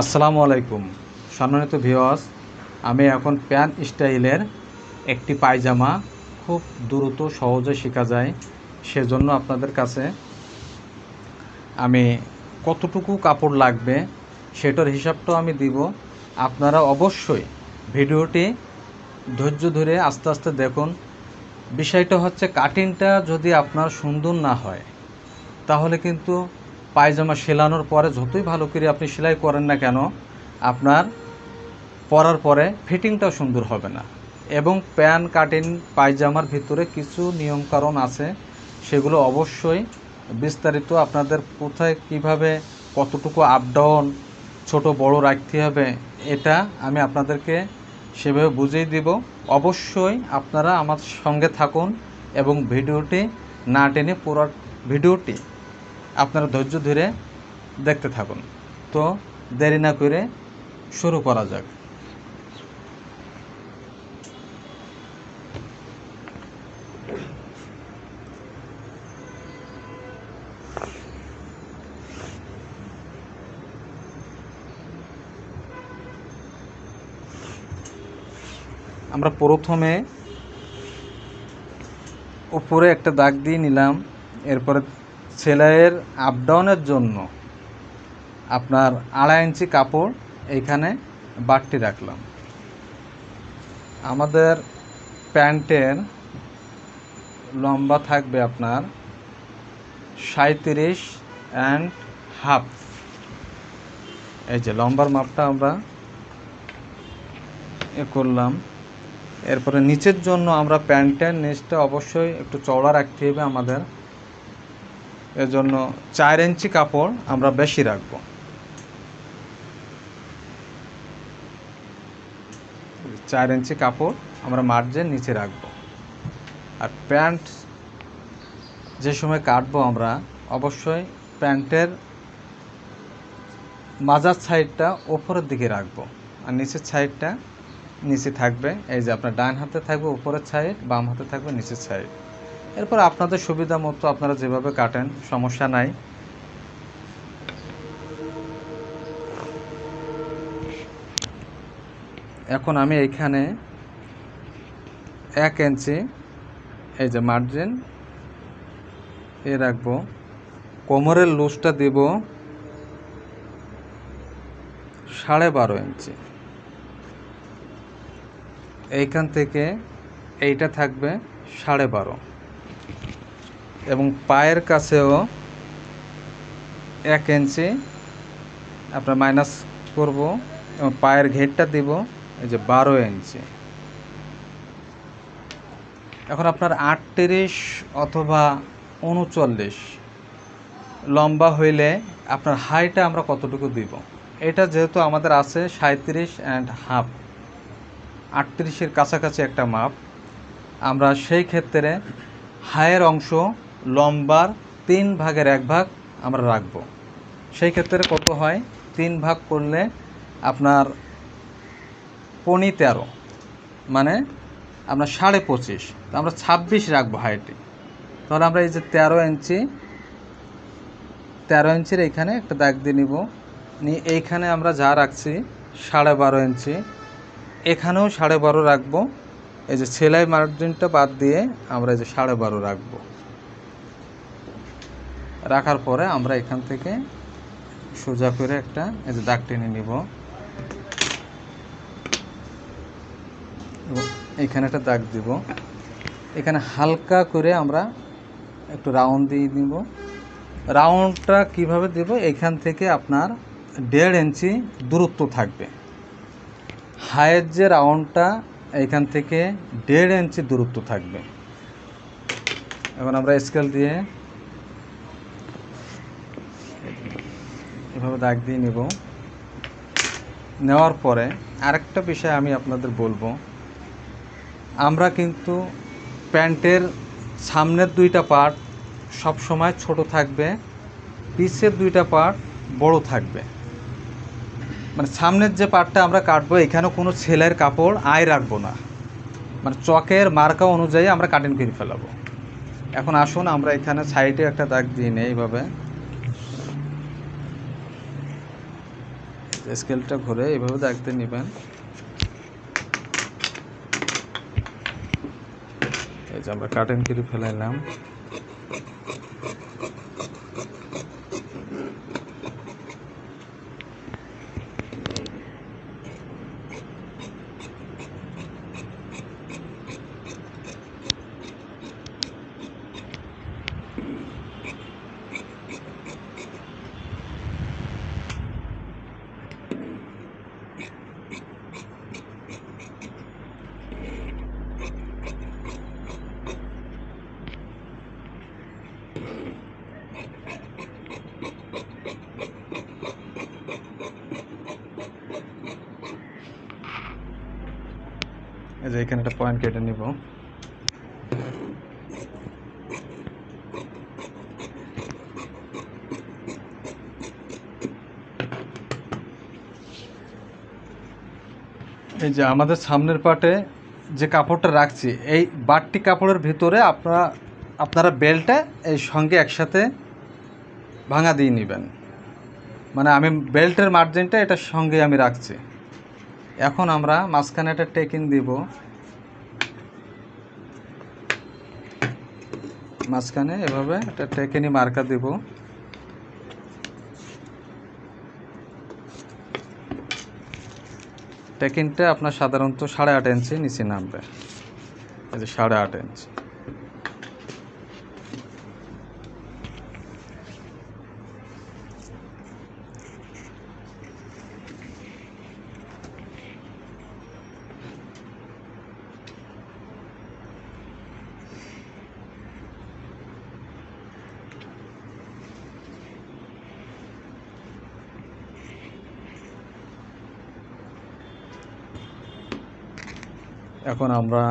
আসসালামু আলাইকুম। সম্মানিত ভিওয়াস আমি এখন প্যান স্টাইলের একটি পায়জামা খুব দ্রুত সহজে শেখা যায়, সেজন্য আপনাদের কাছে আমি কতটুকু কাপড় লাগবে সেটার হিসাবটাও আমি দিব। আপনারা অবশ্যই ভিডিওটি ধৈর্য ধরে আস্তে আস্তে দেখুন। বিষয়টা হচ্ছে কাটিংটা যদি আপনার সুন্দর না হয়, তাহলে কিন্তু পায়জামা সেলানোর পরে যতই ভালো করে আপনি সেলাই করেন না কেন, আপনার পরার পরে ফিটিংটাও সুন্দর হবে না। এবং প্যান, কাটিং, পায়জামার ভিতরে কিছু নিয়মকানুন আছে, সেগুলো অবশ্যই বিস্তারিত আপনাদের কোথায় কীভাবে কতটুকু আপ ডাউন ছোট বড় রাখতে হবে, এটা আমি আপনাদেরকে সেভাবে বুঝিয়ে দিব। অবশ্যই আপনারা আমার সঙ্গে থাকুন এবং ভিডিওটি না টেনে পুরো ভিডিওটি আপনারা ধৈর্য ধরে দেখতে থাকুন। তো দেরি না করে শুরু করা যাক। আমরা প্রথমে উপরে একটা দাগ দিয়ে নিলাম, এরপরে সেলাইয়ের আপ ডাউনের জন্য আপনার আড়াই ইঞ্চি কাপড় এইখানে বাড়তি রাখলাম। আমাদের প্যান্টের লম্বা থাকবে আপনার সাঁত্রিশ অ্যান্ড হাফ এই যে লম্বার মাপটা আমরা এ করলাম। এরপরে নিচের জন্য আমরা প্যান্টের নিচটা অবশ্যই একটু চওড়া রাখতে হবে আমাদের। এজন্য চার ইঞ্চি কাপড় আমরা বেশি রাখব। চার ইঞ্চি কাপড় আমরা মার্জের নিচে রাখব। আর প্যান্ট যে সময় কাটবো আমরা, অবশ্যই প্যান্টের মাজার সাইডটা ওপরের দিকে রাখব। আর নিচের সাইডটা নিচে থাকবে, এই যে আপনার ডান হাতে থাকবে উপরের সাইড, বাম হাতে থাকবে নিচের সাইড। এরপর আপনাদের সুবিধা মতো আপনারা যেভাবে কাটেন, সমস্যা নাই। এখন আমি এইখানে এক ইঞ্চি, এই যে মার্জিন এ রাখব। কোমরের লুজটা দেব সাড়ে বারো ইঞ্চি। এইখান থেকে এইটা থাকবে সাড়ে বারো। এবং পায়ের কাছেও এক ইঞ্চি আপনার মাইনাস করব এবং পায়ের ঘেরটা দিব, এই যে বারো ইঞ্চি। এখন আপনার আটত্রিশ অথবা উনচল্লিশ লম্বা হইলে আপনার হাইটা আমরা কতটুকু দিব? এটা যেহেতু আমাদের আছে সাঁত্রিশ অ্যান্ড হাফ আটত্রিশের কাছাকাছি একটা মাপ। আমরা সেই ক্ষেত্রে হায়ের অংশ লম্বার তিন ভাগের এক ভাগ আমরা রাখব। সেই ক্ষেত্রে কত হয়? তিন ভাগ করলে আপনার পনি তেরো মানে আমরা সাড়ে পঁচিশ, তো আমরা ছাব্বিশ রাখব হাইটে। তাহলে আমরা এই যে তেরো ইঞ্চি, তেরো ইঞ্চির এইখানে একটা দাগ দিয়ে নিব। নিয়ে এইখানে আমরা যা রাখছি, সাড়ে বারো ইঞ্চি, এখানেও সাড়ে বারো রাখব। এই যে সেলাই মার্জিনটা বাদ দিয়ে আমরা এই যে সাড়ে বারো রাখব। রাখার পরে আমরা এখান থেকে সোজা করে একটা, এই যে দাগ টেনে নিব। এখানে একটা দাগ দিব। এখানে হালকা করে আমরা একটু রাউন্ড দিয়ে দিব রাউন্ডটা কীভাবে দেব? এখান থেকে আপনার দেড় ইঞ্চি দূরত্ব থাকবে। হায়ের যে রাউন্ডটা, এখান থেকে দেড় ইঞ্চি দূরত্ব থাকবে। এখন আমরা স্কেল দিয়ে এভাবে দাগ দিয়ে নেব। নেওয়ার পরে আরেকটা বিষয় আমি আপনাদের বলব। আমরা কিন্তু প্যান্টের সামনের দুইটা পার্ট সব সময় ছোট থাকবে পিছের দুইটা পার্ট বড় থাকবে। মানে সামনের যে পার্টটা আমরা কাটবো, এখানেও কোনো ছেলের কাপড় আয় রাখব না। মানে চকের মার্কা অনুযায়ী আমরা কাটিং করে ফেলাবো। এখন আসুন, আমরা এখানে সাইডে একটা দাগ দিয়ে নিই এইভাবে স্কেলটা ঘুরে এভাবে দেখতে নেবেন। এই যে আমরা কাটেন কেটে ফেলাইলাম। যে এখানে একটা পয়েন্ট কেটে নিব। এই যে আমাদের সামনের পাটে যে কাপড়টা রাখছি, এই বাটটি কাপড়ের ভিতরে আপনারা আপনারা বেলটা এই সঙ্গে একসাথে ভাঙা দিয়ে নেবেন। মানে আমি বেল্টের মার্জিনটা এটার সঙ্গে আমি রাখছি। এখন আমরা মাঝখানে একটা টেকিং দিব। মাঝখানে এভাবে একটা টেকেনি মার্কা দেব। টেকিনটা আপনার সাধারণত সাড়ে আট ইঞ্চি নিচে নামবে। সাড়ে আট ইঞ্চি। এখন আমরা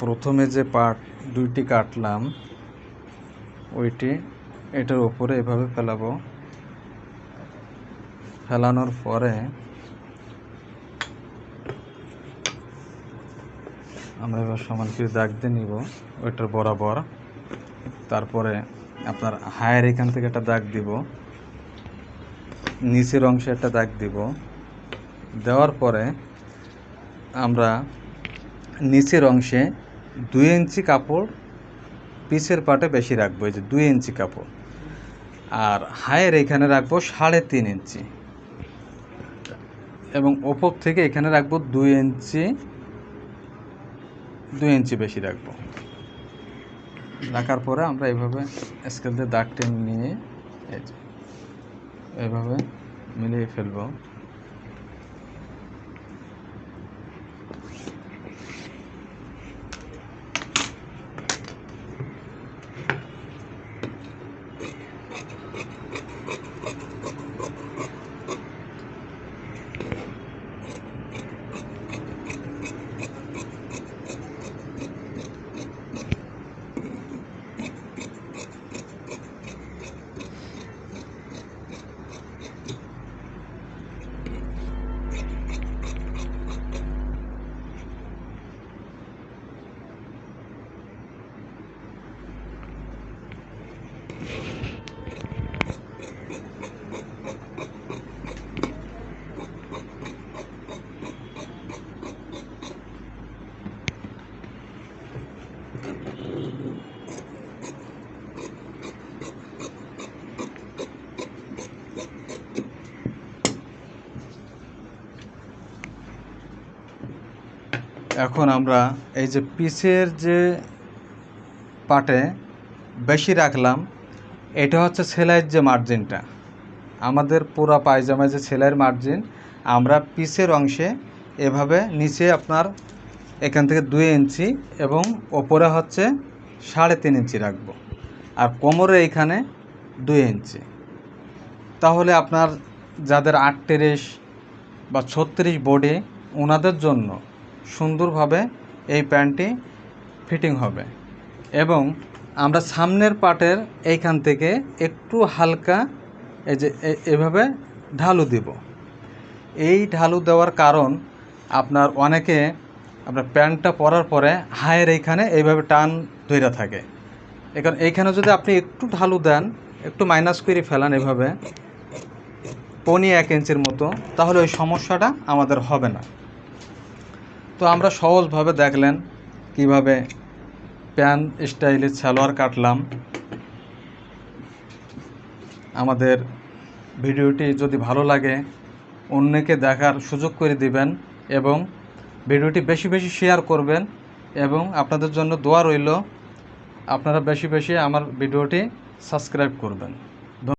প্রথমে যে পার্ট দুইটি কাটলাম, ওইটি এটার উপরে এভাবে ফেলাবো। ফেলানোর পরে আমরা এবার সমান কিছু দাগ দিয়ে নিব, ওইটার বরাবর। তারপরে আপনার হায়ের এখান থেকে একটা দাগ দিব, নিচের অংশে একটা দাগ দিব। দেওয়ার পরে আমরা নিচের অংশে দুই ইঞ্চি কাপড় পিছের পাটে বেশি রাখব, এই যে দুই ইঞ্চি কাপড়। আর হায়ের এখানে রাখব সাড়ে তিন ইঞ্চি। এবং ওপর থেকে এখানে রাখব দুই ইঞ্চি দুই ইঞ্চি বেশি রাখব। রাখার পরে আমরা এইভাবে স্কেল দিয়ে দাগ টেনে নিয়ে এইভাবে মিলিয়ে ফেলব। এখন আমরা এই যে পিসের যে পাটে বেশি রাখলাম, এটা হচ্ছে সেলাইয়ের যে মার্জিনটা। আমাদের পুরা পায়জামায় যে সেলাইয়ের মার্জিন, আমরা পিসের অংশে এভাবে নিচে আপনার এখান থেকে দুই ইঞ্চি এবং ওপরে হচ্ছে সাড়ে তিন ইঞ্চি রাখব। আর কোমরে এইখানে দুই ইঞ্চি। তাহলে আপনার যাদের আটত্রিশ বা ছত্রিশ বডি ওনাদের জন্য সুন্দরভাবে এই প্যান্টটি ফিটিং হবে। এবং আমরা সামনের পাটের এইখান থেকে একটু হালকা এই যে এভাবে ঢালু দিব। এই ঢালু দেওয়ার কারণ আপনার অনেকে আপনার প্যান্টটা পরার পরে হায়ের এইখানে এইভাবে টান ধইরা থাকে। এখন এইখানে যদি আপনি একটু ঢালু দেন, একটু মাইনাস করে ফেলান এভাবে, পনি এক ইঞ্চির মতো, তাহলে ওই সমস্যাটা আমাদের হবে না। তো আমরা সহজভাবে দেখলেন কীভাবে প্যান স্টাইলে সালোয়ার কাটলাম। আমাদের ভিডিওটি যদি ভালো লাগে, অন্যকে দেখার সুযোগ করে দিবেন এবং ভিডিওটি বেশি বেশি শেয়ার করবেন এবং আপনাদের জন্য দোয়া রইল, আপনারা বেশি বেশি আমার ভিডিওটি সাবস্ক্রাইব করবেন।